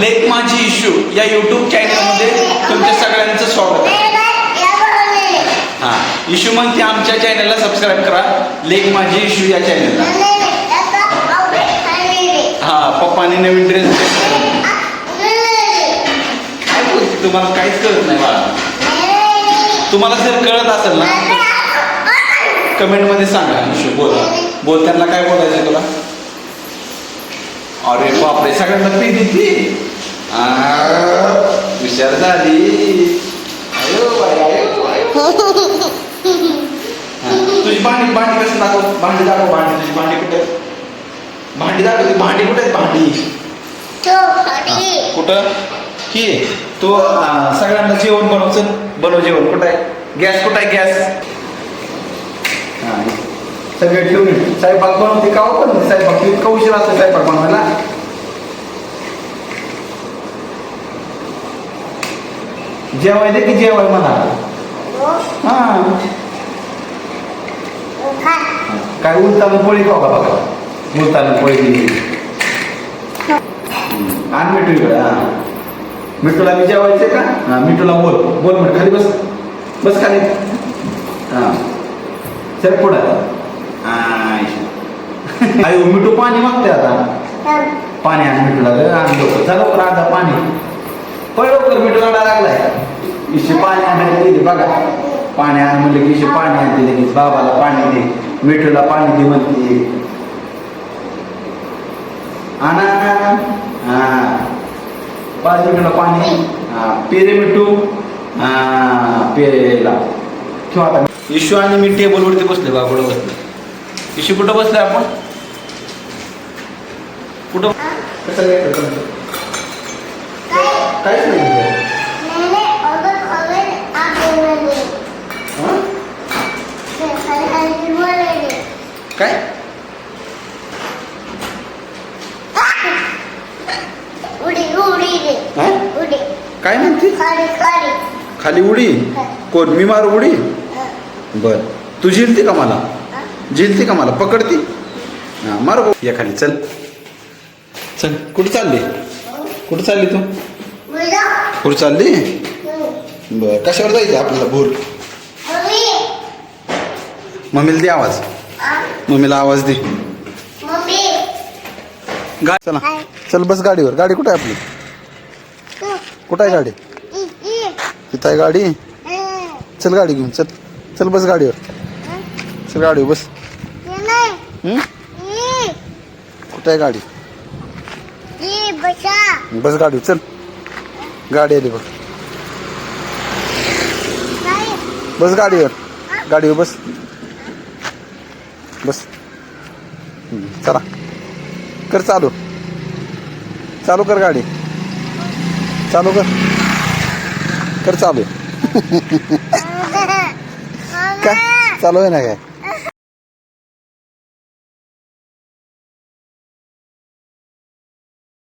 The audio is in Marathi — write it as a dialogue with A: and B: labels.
A: लेख माझी इश्यू या यूट्यूब चॅनलमध्ये तुमच्या सगळ्यांचं स्वागत. आहे हा. इश्यू म्हणते आमच्या चॅनलला सबस्क्राईब करा. लेख माझी इश्यू या चॅनलला हां पप्पाने नवीन ड्रेस काय बोलते तुम्हाला? काहीच कळत नाही बाळा. तुम्हाला जर कळत असेल ना कमेंटमध्ये सांगा इशू बोला. बोल त्यांना काय बोलायचं तुला? अरे बापरे सगळ्यांना पी देते हुशार झाली. तुझी भांडी भांडी कसं दाखव भांडी दाखव भांडी तुझी भांडी कुठे? भांडी दाखव भांडी कुठे भांडी? कुठं? ही तू सगळ्यांना जेवण बनव चल बनव जेवण. कुठं आहे? गॅस कुठं आहे गॅस? सगळे ठेवून स्वयंपाक बनवते का हो पण स्वयंपाक? इतका उशीर असतो स्वयंपाक बनवायला. जेवायला की जेवाय म्हणा. हा. काय उलताना पोळी खाऊ का बघा? उलताना पोळी. दिली आण मिठू इकडे हा. मिठूला मी जेवायचे का? हा मिठूला बोल. बोल मिठू खाली बस. बस खाली. हा. चल पुढं. आयो मिठू पाणी मागते आता. पाणी आण मिठूला आण लवकर. चला लवकर आता पाणी. पळ लवकर मिठू रडा लागलाय. इशे पाणी आणायला दिली बघा. पाणी आण म्हणलं की इशे पाणी आणते लगेच. बाबाला पाणी दे मिठूला पाणी दे म्हणते. आणा हा. पाच मिठूला पाणी. हा पेरे मिठू. हा पेरेला. ठेवा आता. इशू आणि मी टेबलवरती बसले बा कुठं बसले इशू कुठं बसले आपण? कुठं? कसं काय करतो? काहीच नाही. हं? काय? हं? काय म्हणते?
B: खाली
A: उडी. कोण? मी मार उडी? बर. तू झिलती का मला? झिलती का मला? पकडती? मार गो या खाली चल. चल कुठं चालली? कुठं चालली तू? कुठं चालली? बर कशावर जायचं आपल्याला भूर? मम्मीला दे आवाज. मम्मीला आवाज दे. गा चला. चल बस गाडीवर. गाडी कुठं आहे आपली? कुठं आहे गाडी? तिथं आहे गाडी? चल गाडी घेऊन चल. चल बस गाडीवर. चल गाडीवर बस. कुठं आहे गाडी?
B: बस
A: गाडीवर चल. गाडी आली बघ. बस गाडीवर गाडीवर बस. बस. चला. कर चालू. चालू कर गाडी. चालू कर. कर चालू. काय? चालू आहे ना काय?